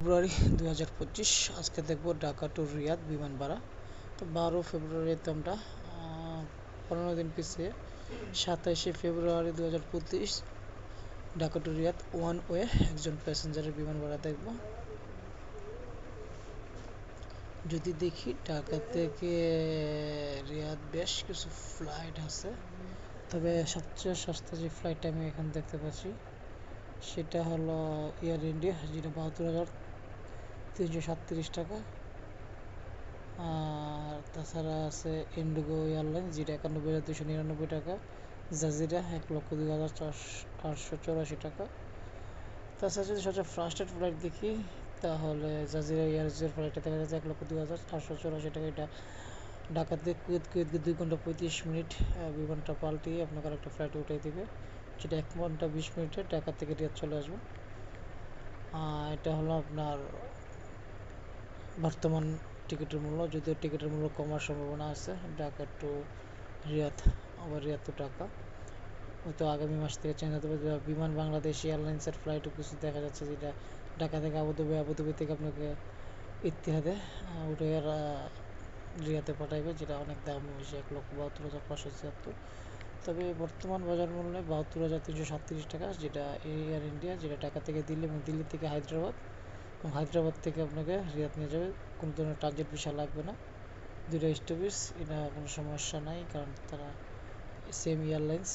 ফেব্রুয়ারি দু আজকে দেখব ঢাকা টু রিয়াদ বিমান ভাড়া তো বারো ফেব্রুয়ারিতে আমরা পনেরো দিন পিছিয়ে সাতাশে ফেব্রুয়ারি দু হাজার পঁচিশ, Dhaka to Riyadh one way একজন প্যাসেঞ্জারের বিমান ভাড়া দেখব। যদি দেখি ঢাকা থেকে রিয়াদ বেশ কিছু ফ্লাইট আছে, তবে সবচেয়ে সস্তা যে ফ্লাইটটা আমি এখানে দেখতে পাচ্ছি, সেটা হলো এয়ার ইন্ডিয়া যেটা বাহাত্তর হাজার তিনশো সাতত্রিশ টাকা। আর তাছাড়া আছে ইন্ডিগো এয়ারলাইন্স যেটা একানব্বই হাজার দুশো নিরানব্বই টাকা। জাজিরা এক লক্ষ দুই হাজার চারশো, চৌরাশি টাকা। তাছাড়া যদি সবচেয়ে ফার্স্টেড ফ্লাইট দেখি, তাহলে জাজিরা এয়ারজের ফ্লাইটটা দেখা যাচ্ছে এক লক্ষ দুই হাজার চারশো চৌরাশি টাকা। এটা ঢাকাতে কুয়েত কুয়েত দুই ঘণ্টা পঁয়ত্রিশ মিনিট বিমানটা পাল্টিয়ে আপনাকে আরেকটা ফ্লাইট উঠিয়ে দেবে। যেটা এক ঘণ্টা বিশ মিনিটে ঢাকা থেকে রিয়াদ চলে আসবে। এটা হলো আপনার বর্তমান টিকিটের মূল্য, যদিও টিকিটের মূল্য কমার সম্ভাবনা আছে, ঢাকা টু রিয়াদ, আবার রিয়াদ টু ঢাকা। হয়তো আগামী মাস থেকে চেঞ্জ হতে পারে বিমান, বাংলাদেশ এয়ারলাইন্সের ফ্লাইটও কিছু দেখা যাচ্ছে, যেটা ঢাকা থেকে আবুধাবি আবুধাবি থেকে আপনাকে ইতিহাদে উঠে রিয়াতে পাঠাইবে, যেটা অনেক দাম, বেশি এক লক্ষ বাহাত্তর হাজার পাঁচশো ছিয়াত্তর। তবে বর্তমান বাজার মূল্যে বাহাত্তর হাজার তিনশো সাতত্রিশ টাকা, যেটা এয়ার ইন্ডিয়া যেটা ঢাকা থেকে দিল্লি এবং দিল্লি থেকে হায়দ্রাবাদ। হায়দ্রাবাদ থেকে আপনাকে রিয়াদ নিয়ে যাবে। কোনো ধরনের ট্রানজিট ভিসা লাগবে না। দুটো স্টপেজ এটা কোনো সমস্যা নাই, কারণ তারা সেম এয়ারলাইন্স